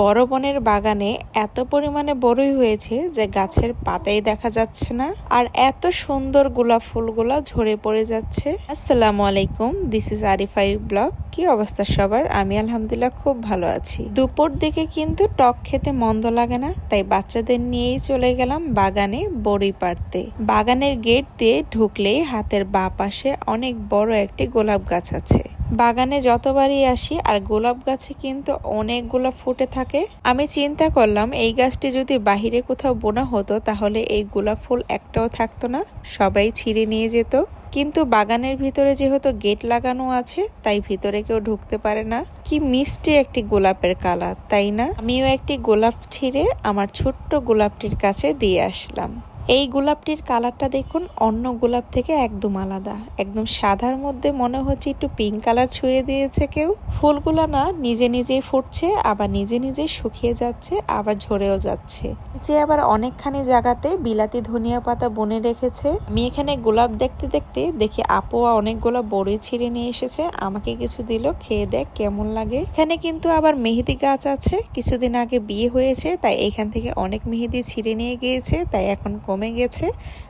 বড় বনের বাগানে এত পরিমাণে বড়ই হয়েছে যে গাছের পাতাই দেখা যাচ্ছে না, আর এত সুন্দর গোলাপ ফুলগুলা ঝরে পড়ে যাচ্ছে। আসসালামু আলাইকুম দিস ইজ আরিফাই ব্লগ। কি অবস্থা সবার? আমি আলহামদুলিল্লাহ খুব ভালো আছি। দুপুর দিকে কিন্তু টক খেতে মন্দ লাগে না, তাই বাচ্চাদের নিয়েই চলে গেলাম বাগানে বড়ি পাড়তে। বাগানের গেট দিয়ে ঢুকলেই হাতের বা পাশে অনেক বড় একটি গোলাপ গাছ আছে। বাগানে যতবারই আসি, আর গোলাপ গাছে কিন্তু অনেক গোলাপ ফুটে থাকে, আমি চিন্তা করলাম এই গাছটি যদি বাহিরে কোথাও বোনা হতো, তাহলে এই গোলাপ ফুল একটাও থাকতো না, সবাই ছিঁড়ে নিয়ে যেত। কিন্তু বাগানের ভিতরে যেহেতু গেট লাগানো আছে, তাই ভিতরে কেউ ঢুকতে পারে না। কি মিষ্টি একটি গোলাপের কালার, তাই না? আমিও একটি গোলাপ ছিঁড়ে আমার ছোট্ট গোলাপটির কাছে দিয়ে আসলাম। এই গোলাপটির কালারটা দেখুন, অন্য গোলাপ থেকে একদম আলাদা। একদম সাদার মধ্যে মনে হচ্ছে একটু পিঙ্ক কালার ছুঁয়ে দিয়েছে কেউ। ফুলগুলো না নিজে নিজেই ফুটছে, আবার নিজে নিজেই শুকিয়ে যাচ্ছে, আবার ঝরেও যাচ্ছে। যে আবার অনেকখানি জায়গাতে বিলাতি ধনিয়া পাতা বনে রেখেছে। আমি এখানে গোলাপ দেখতে দেখতে দেখি আপুয়া অনেক গোলাপ বড়ই ছিঁড়ে নিয়ে এসেছে, আমাকে কিছু দিল, খেয়ে দেখ কেমন লাগে। এখানে কিন্তু আবার মেহেদি গাছ আছে, কিছুদিন আগে বিয়ে হয়েছে, তাই এখান থেকে অনেক মেহেদি ছিঁড়ে নিয়ে গিয়েছে, তাই এখন কমে গেছে।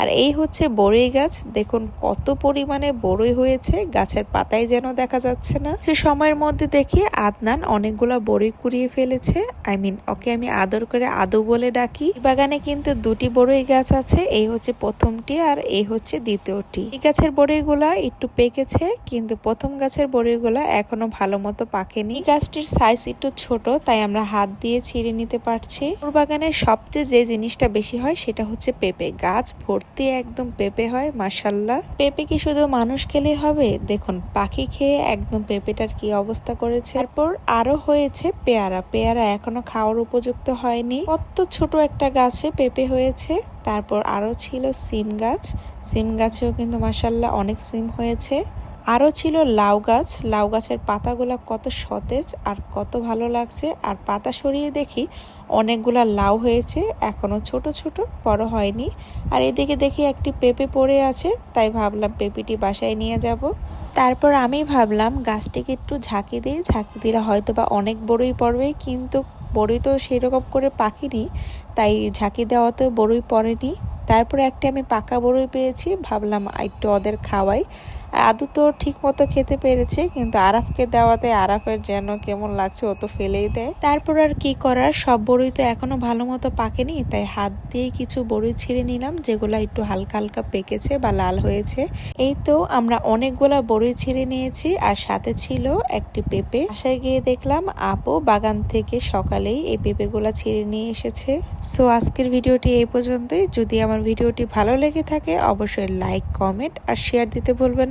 আর এই হচ্ছে বড়ই গাছ। দেখুন কত পরিমাণে বড়ই হয়েছে। গাছের পাতায় যেন দেখা যাচ্ছে না। সে সময়ের মধ্যে দেখি আদনান অনেকগুলা বড়ই কুড়িয়ে ফেলেছে। আই মিন ওকে আমি আদর করে আদৌ বলে ডাকি। বাগানে কিন্তু দুটি বড়ই গাছ আছে। এই হচ্ছে প্রথমটি আর এই হচ্ছে দ্বিতীয়টি। এই গাছের বড়ইগুলা একটু পেকেছে, কিন্তু প্রথম গাছের বড়ইগুলা এখনও ভালো মতো পাকেনি। গাছটির সাইজ একটু ছোট, তাই আমরা হাত দিয়ে ছিঁড়ে নিতে পারছি। বাগানে সবচেয়ে যে জিনিসটা বেশি হয়, সেটা হচ্ছে পেঁপে। গাছ ভর্তি একদম পেঁপে হয় মাসাল্লাহ পেঁপে কি শুধু মানুষ খেলে হবে? দেখুন, পাখি খেয়ে একদম পেঁপেটার কি অবস্থা করেছে। তারপর আরও হয়েছে পেয়ারা। পেয়ারা এখনও খাওয়ার উপযুক্ত হয়নি। কত ছোট একটা গাছে পেঁপে হয়েছে। তারপর আরও ছিল সিম গাছ। সিম গাছেও কিন্তু মাসাল্লাহ অনেক সিম হয়েছে। আরও ছিল লাউ গাছ। লাউ গাছের পাতাগুলো কত সতেজ আর কত ভালো লাগছে। আর পাতা সরিয়ে দেখি অনেকগুলা লাউ হয়েছে এখনও ছোট ছোট, বড় হয়নি। আর এদিকে দেখি একটি পেঁপে পড়ে আছে, তাই ভাবলাম পেঁপেটি বাসায় নিয়ে যাব। তারপর আমি ভাবলাম গাছটিকে একটু ঝাঁকি দিই। ঝাঁকি দিলে হয়তো বা অনেক বড়ই পড়বে, কিন্তু বড়ই তো সেরকম করে পাখিনি তাই ঝাঁকি দেওয়াতেও বড়ই পড়েনি। তারপর একটা আমি পাকা বড়ই পেয়েছি, ভাবলাম একটু ওদের খাওয়াই। আর আদু তো ঠিক মতো খেতে পেরেছে, কিন্তু আরাফকে দেওয়াতে আরাফের যেন কেমন লাগছে ও তো ফেলেই দেয়। তারপর আর কি করার, সব বড়ই তো এখনও ভালো মতো পাকেনি, তাই হাত দিয়ে কিছু বড়ই ছিঁড়ে নিলাম, যেগুলো একটু হালকা হালকা পেকেছে বা লাল হয়েছে। এই তো আমরা অনেকগুলা বড়ই ছিঁড়ে নিয়েছি, আর সাথে ছিল একটি পেঁপে। আশায় গিয়ে দেখলাম আপু বাগান থেকে সকালেই এই পেঁপেগুলা ছিঁড়ে নিয়ে এসেছে। সো আজকের ভিডিওটি এই পর্যন্তই। যদি আমার ভিডিওটি ভালো লেগে থাকে, অবশ্যই লাইক, কমেন্ট আর শেয়ার দিতে ভুলবেন